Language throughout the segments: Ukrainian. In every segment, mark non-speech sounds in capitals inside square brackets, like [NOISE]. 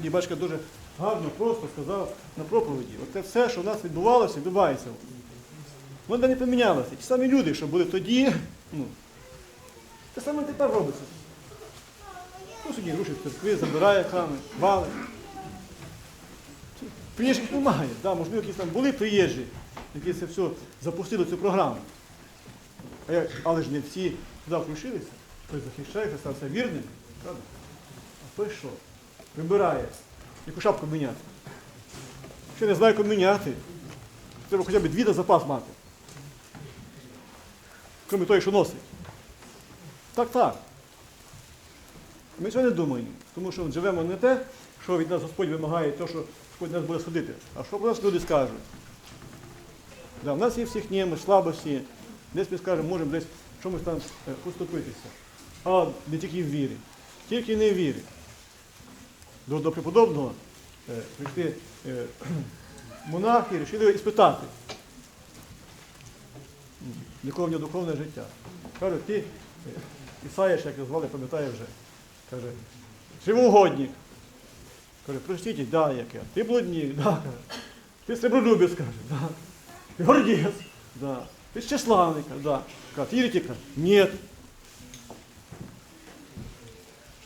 Сьогодні батько дуже гарно, просто сказав на проповіді. Оце все, що в нас відбувалося, відбувається. Воно не помінялося. Ті самі люди, що були тоді, ну, те саме тепер робиться. Ну, сьогодні рушить церкви, забирає храми, вали. Приїжджих немає. Да, можливо, якісь там були приїжджі, які це все запустили цю програму. А як, але ж не всі туди включилися. Хтось захищає, хтось стався вірним. Правда? А той що? Вибирає, яку шапку міняти. Якщо не знає, яку міняти, треба хоча б дві на запас мати. Крім того, що носить. Так, так. Ми цього не думаємо, тому що живемо не те, що від нас Господь вимагає, те, що Господь нас буде судити, а що про нас люди скажуть. Да, в нас є всіх неми, слабості, десь ми скажемо, можемо десь чомусь там е, поступитися. А не тільки в вірі, тільки не в вірі. До, до преподобного е, прийшли е, [CLEARS THROAT] монахи і вирішили іспитати. Якого духовне життя. Кажуть, ти, е, Ісаєш, як його звали, пам'ятаю вже. Каже, живоугодник. Каже, простіть, да, яке. Ти блудник, [LAUGHS] да. Ти сребролюбець, каже, да. Ти гордець, да. Ти тщеславний, каже, да. Каже, ти каже, ні.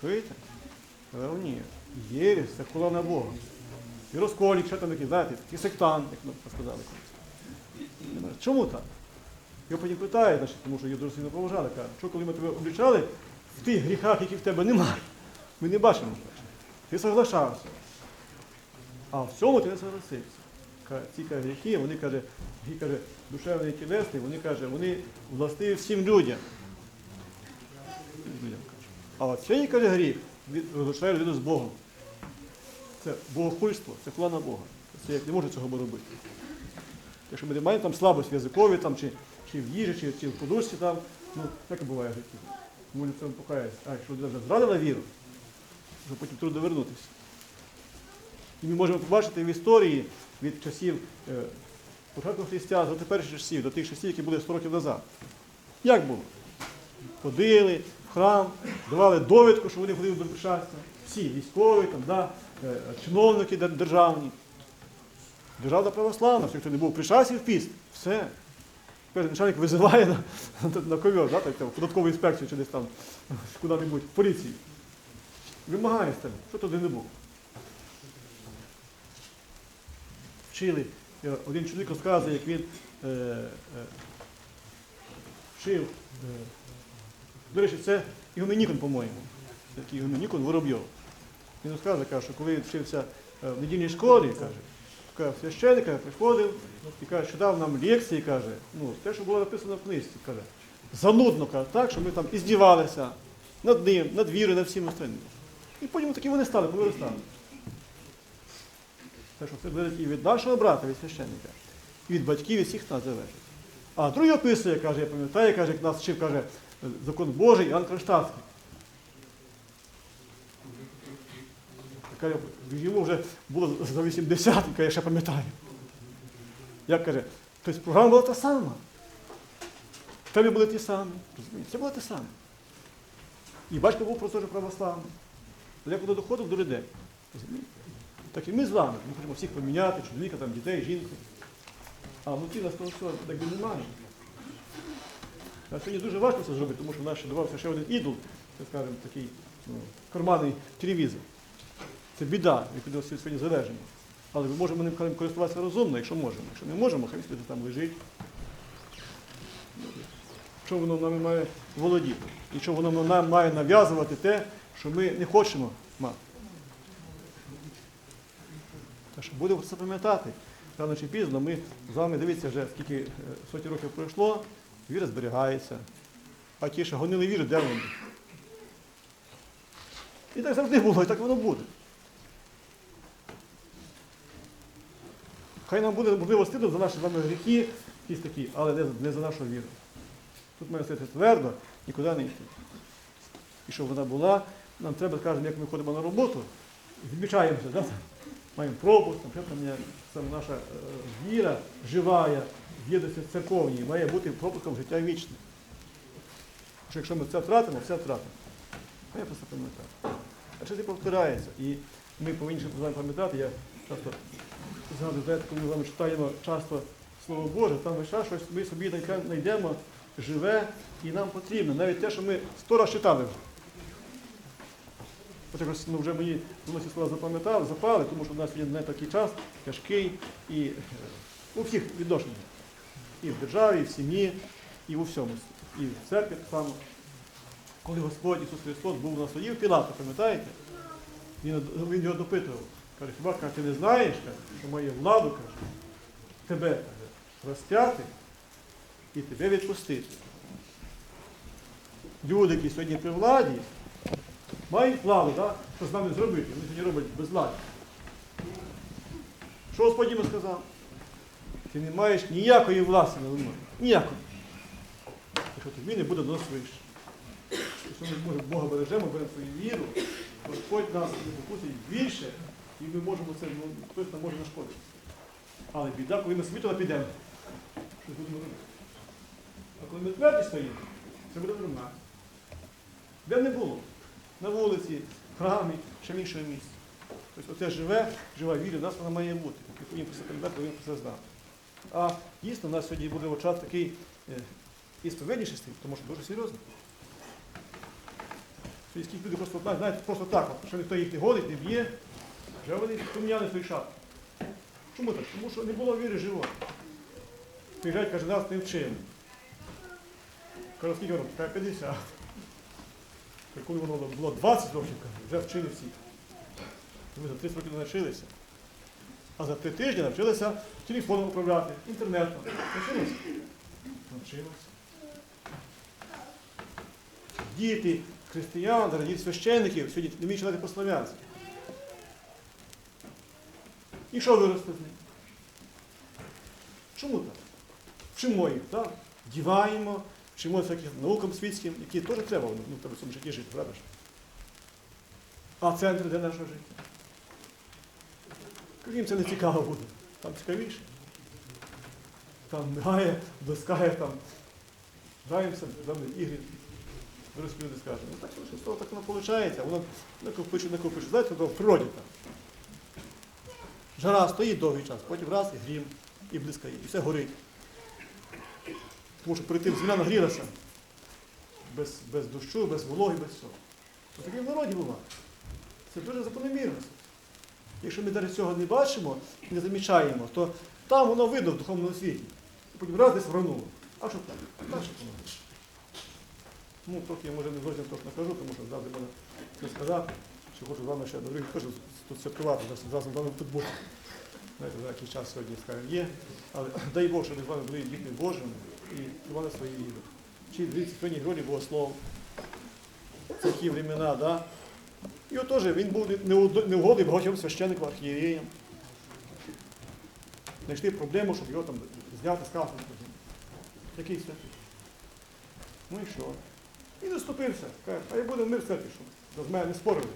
Чуєте? Сказав, ні. Єресь, це хула на Бога. І розкольник, що там такий, знаєте, такий сектант, як ми сказали. Чому так? Його потім питає, значить, тому що його дуже сильно поважали, каже, що коли ми тебе облічали в тих гріхах, які в тебе немає, ми не бачимо. Ти соглашався. А в цьому ти не согласився. Ці каже, гріхи, вони каже, гріхи, каже, душевні і тілесні, вони каже, вони властиві всім людям. Людям. А от цей каже гріх розлучає людину з Богом. Це богохульство, це хвала на Бога. Це як не може цього робити. Якщо ми не маємо там слабость в язикові, там, чи, чи в їжі, чи, чи в подушці, там, ну, так і буває в житті. Тому це покається. А якщо людина вже зрадила віру, то потім трудно вернутися. І ми можемо побачити в історії від часів е, початку християн до теперішніх часів, до тих часів, які були 100 років назад. Як було? Ходили в храм, давали довідку, що вони ходили до причастя. Всі військові, там, да, е, чиновники державні. Державна православна, що хто не був при часі в піст, все. Тепер начальник визиває на, [LAUGHS] на, ковер, да, так, там, податкову інспекцію чи десь там [LAUGHS] куди-небудь, поліцію. Вимагає з тебе, що туди не був. Вчили. Е, Один чоловік розказує, як він е, е, вчив. До речі, це Ігуменікон, по-моєму. Такий Ігуменікон Воробйов. Він розказує, каже, що коли вчився е, в недільній школі, каже, священник каже, приходив і каже, що дав нам лекції, каже, ну, те, що було написано в книжці, каже, занудно каже, так, що ми там іздівалися над ним, над вірою, над всім остальним. І потім такі вони стали, повиростали. Так що це залежить і від нашого брата, від священника, і від батьків, від всіх нас залежить. А другий описує, каже, я пам'ятаю, каже, як нас вчив, каже, закон Божий Іоанн Кронштадтський. Йому вже було за 80, каже, я ще пам'ятаю. Як каже, тобто програма була та сама. Теми були ті самі. Розумієте? Це було те саме. І батько був просто православний. Як воно доходив до людей. Розумієте? Так і ми з вами. Ми хочемо всіх поміняти, чоловіка, там, дітей, жінку. А внутрі нас того всього так немає. А сьогодні дуже важко це зробити, тому що в нас ще давався ще один ідол, це скажімо, такий ну, карманний телевізор. Це біда, від всі сьогодні залежимо. Але ми можемо ним користуватися розумно, якщо можемо. Якщо не можемо, хай собі там лежить. Що воно нами має володіти? І що воно нам має нав'язувати те, що ми не хочемо мати. Так що будемо це пам'ятати. Рано чи пізно ми з вами дивіться вже скільки е, сотні років пройшло, віра зберігається. А ті, що гонили віру, де вони? І так завжди було, і так воно буде. Хай нам буде, можливо, стидно за наші з вами гріхи, якісь такі, але не, за нашу віру. Тут має стояти твердо, нікуди не йти. І щоб вона була, нам треба, скажімо, як ми ходимо на роботу, відмічаємося, да? маємо пропуск, там, там саме наша е, віра живая, єдності церковній, має бути пропуском життя вічне. Що якщо ми це втратимо, все втратимо. А я просто пам'ятаю. А це повторяється. І ми повинні ще вами пам'ятати, я часто згадую, коли ми з вами читаємо часто Слово Боже, там весь час щось ми собі знайдемо живе і нам потрібно. Навіть те, що ми сто раз читали вже. От якось ну, вже мені ці слова запам'ятали, запали, тому що в нас є не такий час тяжкий і у всіх відношеннях. І в державі, і в сім'ї, і у всьому. І в церкві так само. Коли Господь Ісус Христос був на суді Пілата, пам'ятаєте? Він, він його допитував. Каже, хіба каже, ти не знаєш, каже, що має владу, каже, тебе каже, розп'яти і тебе відпустити. Люди, які сьогодні при владі, мають владу, да? що з нами зробити. Вони сьогодні роблять безладі. Що Господь йому сказав? Ти не маєш ніякої над мною. Ніякої. Якщо тобі не буде до нас вище. Якщо ми може, Бога бережемо, беремо свою віру, Господь нас не попустить більше, і ми можемо це, ну, хтось нам може нашкодити. Але біда, коли ми світу підемо, що будемо робити? А коли ми тверді стоїмо, це буде нормально. Де не було? На вулиці, в храмі, ще в іншому місці. Тобто оце живе, жива віра, у нас вона має бути. І повинні про це пам'ятати, повинні про це знати. А дійсно, у нас сьогодні буде час такий е, і сповідніший стиль, тому що дуже серйозно. Сільські люди просто знаєте, просто так, що ніхто їх не годить, не б'є, вже вони поміняли свої шапки. Чому так? Тому що не було віри живої. Приїжджають, каже, нас не вчили. Кажу, скільки років? Каже, 50. Каже, Коли воно було 20 років, каже, вже вчили всі. Ми за 30 років не навчилися. А за три тижні навчилися телефоном управляти, інтернетом. Навчилися? Навчилися. Діти, християн, діти священників сьогодні не вміють читати по-слов'янськи. І що виросте з них? Чому так? Вчимо їх, так? Діваємо, вчимо всяким наукам світським, які теж треба ну, в цьому житті жити, правда ж? А центр де нашого життя? Їм це не цікаво буде. Там цікавіше. Там мигає, доскає, там граємося, там ігри. Виросли люди скажуть, ну так що з того так воно виходить, воно накопичує, накопичує. Знаєте, в природі так. Жара стоїть довгий час, потім раз і грім, і блискає, і все горить. Тому що перед тим земля нагрілася. Без, без дощу, без вологи, без всього. Таке в народі буває. Це дуже закономірність. Якщо ми навіть цього не бачимо, не замічаємо, то там воно видно в духовному світі. Потім раз десь врануло. А що так? Так що воно. Ну, трохи я може не зовсім точно кажу, тому що завжди можна це сказати, що хочу з вами ще других теж тут святкувати, разом з вами тут бути. Знаєте, за який час сьогодні скажемо є. Але дай Бог, щоб ми з вами були дітьми Божими і тривали свої віри. Чи дивіться, сьогодні гролі Богослов. Ті времена, да? І от теж він був неугодний багатьом священникам, архієреям. Знайшли проблему, щоб його там зняти з кафедри. Який святий? Ну і що? І заступився. Каже, а я буду мир церкві, щоб з мене не спорили.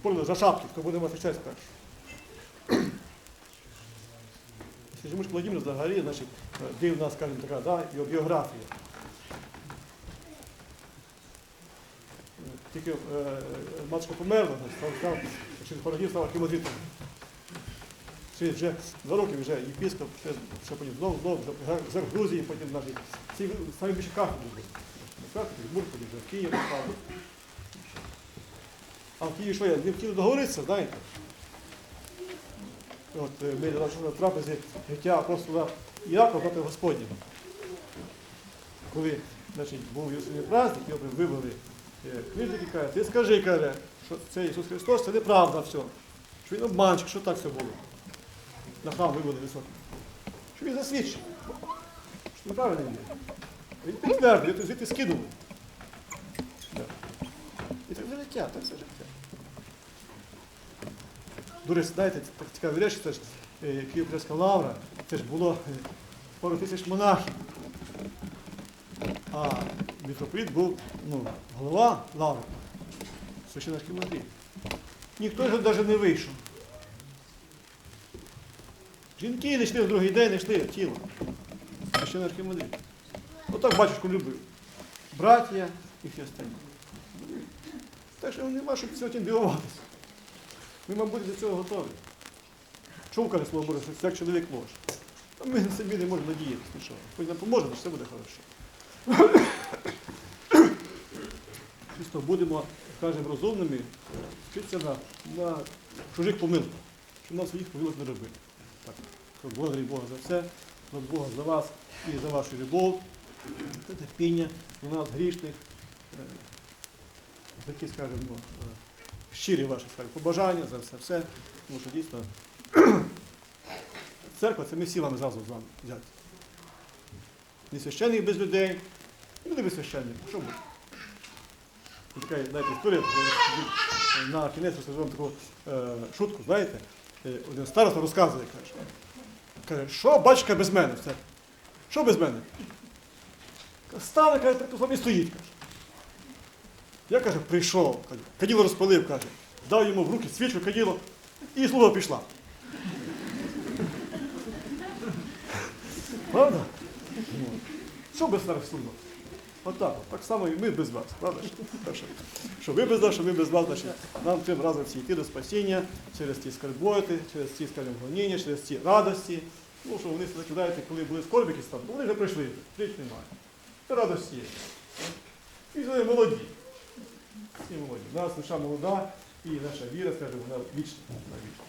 Спорили за шапки, хто буде мати честь перший. Сижимиш Владимир взагалі, значить, дивна, скажімо, така, да, його біографія. Тільки е, матушка померла, став, пару днів став архімандритом. Вже два роки вже єпископ, ще, ще потім знову, знову, вже в Грузії, потім навіть ці самі більше кафедри були. Кафедри, потім вже в Київ став. А в Києві що я? Не хотіли договоритися, знаєте. От е, ми на трапезі життя апостола Іакова проти Господня. Коли значить, був Єрусалимський праздник, його вивели книжники, каже, ти скажи, каже, що це Ісус Христос, це неправда все. Що він обманщик, що так все було. На храм вивели високий. Що він засвідчив? Що неправильно є. Він підтвердив, його звідти скидували. Да. І це все життя, так все життя. До знаєте, так цікаві речі, це ж е, Київ-Печерська лавра, це ж було е, пару тисяч монахів. А митрополит був ну, голова лаври, священницький Андрій. Ніхто ж навіть не вийшов. Жінки не йшли в другий день, не йшли тіло. Священницький Андрій. Отак батюшку любив. Браття і всі останні. Так що нема, щоб сьогодні дивуватися. Ми, мабуть, до цього готові. Чому каже слово Боже, як чоловік може? А ми собі не можемо надіятися, нічого. Хоч нам поможе, все буде хорошо. Чисто будемо, скажімо, розумними, вчитися на, на чужих помилках, щоб нам своїх помилок не робити. Так, благодарю Бога за все, Бога за вас і за вашу любов, за терпіння до нас грішних, е, такі, скажімо, е, щирі ваші скажімо, побажання за все, все. Тому що дійсно [CLEARS THROAT] церква це ми всі вами зразу з вами взяти. Не священник без людей, люди без священника. Що буде? Така, знаєте, історія, е, на кінець розкажу вам таку е, шутку, знаєте, Е, один староста розказує, каже, каже, що батька без мене? Все. Що без мене? Стане, каже, так і стоїть. Каже. Я каже, прийшов, каже, каділо розпалив, каже, дав йому в руки свічку, каділо, і слуга пішла. Правда? Що без старих? Отак, от, так само і ми без вас, правда? Що, ви без нас, що ми без вас, значить, нам треба разом всі йти до спасіння через ті скарботи, через ті, скажімо, через ті радості. Ну, що вони закидаєте, коли були скорбики ну, вони вже прийшли, жить немає. Це радості є. І вони молоді. Всі молоді. У нас душа молода, і наша віра, скажімо. Вона вічна.